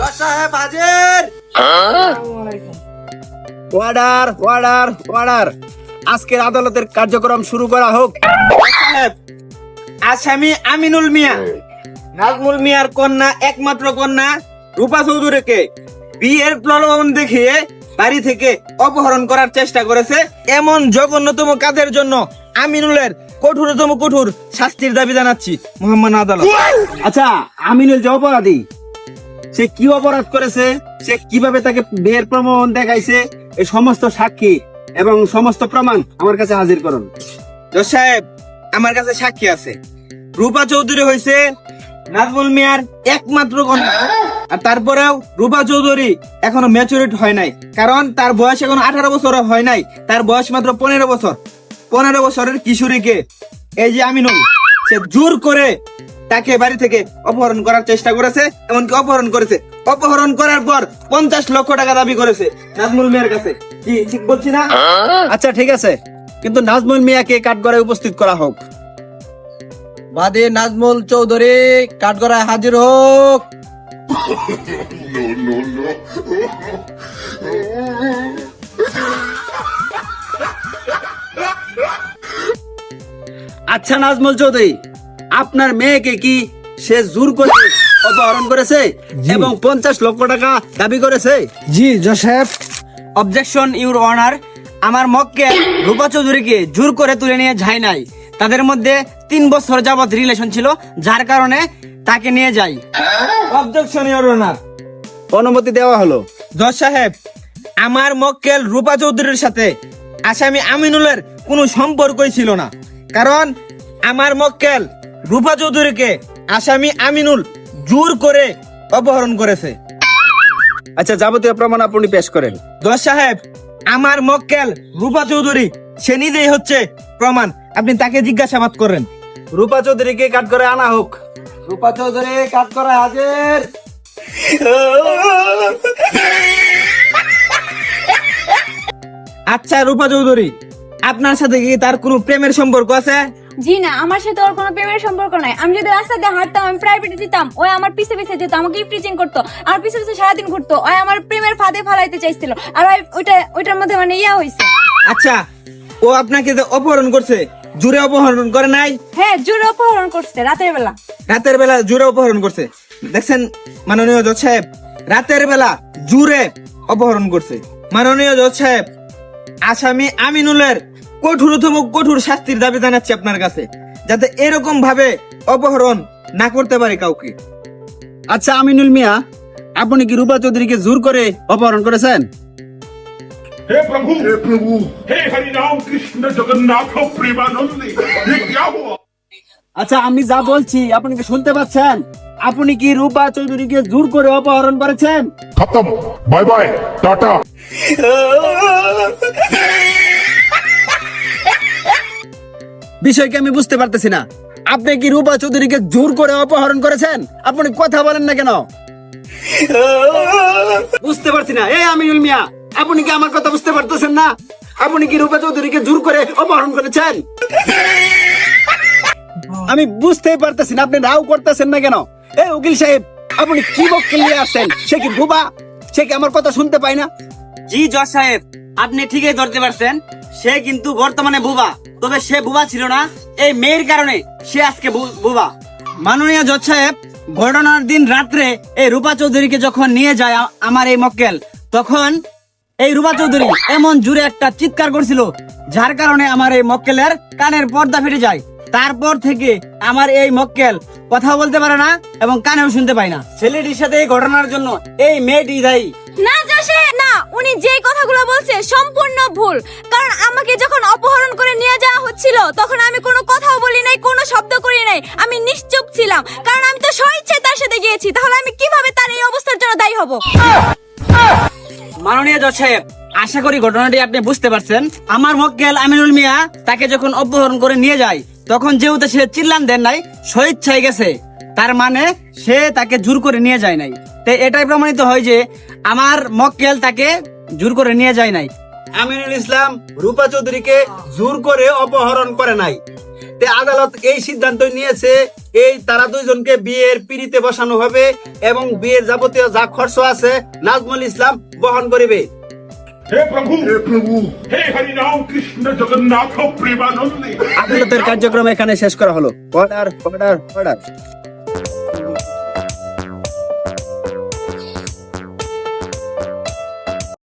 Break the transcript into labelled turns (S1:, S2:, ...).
S1: জজ সাহেব হাজির।
S2: অর্ডার অর্ডার অর্ডার আজকের আদালতের কার্যক্রম শুরু করা হোক।
S1: সাহেব আসামি আমিনুল মিয়া। নাজমুল মিয়ার কন্যা একমাত্র কন্যা রূপা চৌধুরীকে বিয়ের প্রলোভন দেখিয়ে বাড়ি থেকে অপহরণ করার চেষ্টা করেছে। এমন জঘন্যতম কাজের জন্য আমিনুলের কঠোরতম কঠোর শাস্তির দাবি জানাচ্ছি মোহাম্মদ আদালত।
S2: আচ্ছা আমিনুল যে অপরাধী সে কি অপরাধ করেছে? সে কীভাবে তাকে বিয়ের প্রমাণ দেখাইছে? এই সমস্ত সাক্ষী এবং সমস্ত প্রমাণ আমার কাছে হাজির করুন।
S1: সাহেব, আমার কাছে সাক্ষী আছে। রূপা চৌধুরী হয়েছে নাজমুল মিয়ার একমাত্র কন্যা। আর তারপরেও রূপা চৌধুরী এখনও ম্যাচুরিট হয় নাই। কারণ তার বয়স এখনও আঠারো বছর হয় নাই। তার বয়স মাত্র পনেরো বছর। পনেরো বছরের কিশোরীকে, এই যে আমি আমিনুল, সে জোর করে তাকে বাড়ি থেকে অপহরণ করার চেষ্টা করেছে এমনকি অপহরণ করেছে। অপহরণ করার পর পঞ্চাশ লক্ষ টাকা দাবি করেছে নাজমুল মিয়ার কাছে। কি ঠিক বলছি না?
S2: আচ্ছা ঠিক আছে। কিন্তু নাজমুল মিয়াকে কাঠগড়ায় উপস্থিত করা হোক।
S1: বাদী নাজমুল চৌধুরী কাঠগড়ায় হাজির হোক।
S2: আচ্ছা নাজমুল চৌধুরী আপনার মেয়েকে কি সে জোর করে অপহরণ করেছে এবং পঞ্চাশ লক্ষ টাকা দাবি করেছে?
S3: জি জোসেফ।
S1: অবজেকশন ইউর অনার আমার মক্কে রূপা চৌধুরীকে জোর করে তুলে নিয়ে যায় নাই। তাদের মধ্যে তিন বছর যাবৎ রিলেশন ছিল যার কারণে তাকে নিয়ে যাই অবজেকশন ইউর অনার
S2: অনুমতি দেওয়া হলো।
S1: জজ সাহেব আমার মক্কেল রূপা চৌধুরীর সাথে আসামি আমিনুলের কোনো সম্পর্কই ছিল না। কারণ আমার মক্কেল রূপা চৌধুরীকে আসামি আমিনুল জোর করে অপহরণ করেছে।
S2: আচ্ছা যাবতীয় প্রমাণ আপনি পেশ করেন।
S1: দশ সাহেব আমার মক্কেল রূপা চৌধুরী সে নিজেই হচ্ছে প্রমাণ। আপনি তাকে জিজ্ঞাসাবাদ করেন।
S2: রূপা চৌধুরীকে কাঠগড়ায় আনা হোক।
S1: রূপা চৌধুরী কাজ করা হাজির। আচ্ছা রূপা চৌধুরী আপনার সাথে কি তার কোনো প্রেমের সম্পর্ক আছে?
S4: জি না আমার সাথে ওর কোনো প্রেমের সম্পর্ক নাই। আমি যদি রাস্তা দিয়ে হাঁটতাম আমি প্রাইভেটে দিতাম ওই আমার পিছে পিছে যেত আমাকে ইফ্রিজিং করতো আমার পিছে পিছে সারাদিন ঘুরতো ওই আমার প্রেমের ফাঁদে ফালাইতে চাইছিল। আর ওই ওইটা ওইটার মধ্যে মানে ইয়া হয়েছে
S1: আচ্ছা ও আপনাকে যে অপহরণ করছে জুড়ে অপহরণ করে নাই?
S4: হ্যাঁ জোরে অপহরণ করছে রাতের বেলা।
S1: রাতের বেলা জুড়ে অপহরণ করছে। দেখছেন মাননীয় জজ সাহেব রাতের বেলা জুড়ে অপহরণ করছে। মাননীয় জজ সাহেব আসামি আমিনুলের কঠোরতম কঠোর শাস্তির দাবি জানাচ্ছি আপনার কাছে যাতে এরকম ভাবে অপহরণ না করতে পারে কাউকে
S2: আচ্ছা আমিনুল মিয়া আপনি কি রূপা চৌধুরীকে জোর করে অপহরণ করেছেন
S5: हे प्रभु हे प्रभु हे हरि राम कृष्ण जगन्नाथ प्रेमानंद ये क्या हुआ
S2: আচ্ছা আমি যা বলছি আপনি কি শুনতে পাচ্ছেন আপনি কি রূপা চৌধুরীকে জোর করে অপহরণ করেছেন
S5: खत्म बाय बाय टाटा
S2: বিষয়কে আমি বুঝতে পারতেছি না। আপনি কি রূপা চৌধুরীকে জোর করে অপহরণ করেছেন? আপনি কথা বলেন না কেন? বুঝতে পারছি না। এই আমিনুল মিয়া, আপনি কি আমার কথা বুঝতে পারতেছেন না? আপনি কি রূপা চৌধুরীকে জোর করে অপহরণ করেছেন? আমি বুঝতেই পারতেছি না। আপনি রাও করতেছেন না কেন? এই উকিল সাহেব, আপনি কি বক্তব্য নিয়ে আসছেন? সে কি বুবা সে কি আমার কথা শুনতে পায় না?
S1: জি, জজ সাহেব, আপনি ঠিকই ধরতে পারছেন। সে কিন্তু বর্তমানে বুবা তবে সে বুবা ছিল না। এই মেয়ের কারণে সে আজকে বুবা। মাননীয় জজ সাহেব, ঘটনার দিন রাত্রে এই রূপা চৌধুরীকে যখন নিয়ে যায় আমার এই মক্কেল, তখন এই রূপা চৌধুরী এমন জুড়ে একটা চিৎকার করছিল, যার কারণে আমার এই মক্কেলের কানের পর্দা ফেটে যায়। তারপর থেকে আমার এই মক্কেল কথা বলতে পারে না এবং কানেও শুনতে পায় না। ছেলেটির সাথে এই ঘটনার জন্য এই মেয়েটি দায়ী।
S4: না না, উনি যেই কথাগুলো বলছে সম্পূর্ণ ভুল। হচ্ছিল তখন আমি কোনো কথাও বলি নাই, কোনো শব্দ করি নাই। আমি নিশ্চুপ ছিলাম, কারণ আমি তো স্বইচ্ছায় তার সাথে গিয়েছি, তাহলে আমি কীভাবে তার এই অবস্থার জন্য দায়ী হব?
S1: মাননীয় জজ সাহেব, আশা করি ঘটনাটি আপনি বুঝতে পারছেন। আমার মক্কেল আমিনুল মিয়া তাকে যখন অপহরণ করে নিয়ে যায়, তখন যেহেতু সে চিল্লান দেন নাই স্বেচ্ছায় গেছে। তার মানে সে তাকে জোর করে নিয়ে যায় নাই। তো এটাই প্রমাণিত হয় যে, আমার মক্কেল তাকে জোর করে নিয়ে যায় নাই।
S2: আমিনুল ইসলাম রূপা চৌধুরীকে জোর করে অপহরণ করে নাই। আদালত এই সিদ্ধান্ত নিয়েছে এই তারা দুইজনকে বিয়ের পিড়িতে বসানো হবে এবং বিয়ের যাবতীয় যা খরচ আছে নাজমুল ইসলাম বহন করিবে। আদালতের কার্যক্রম এখানে শেষ করা হলো। Order order order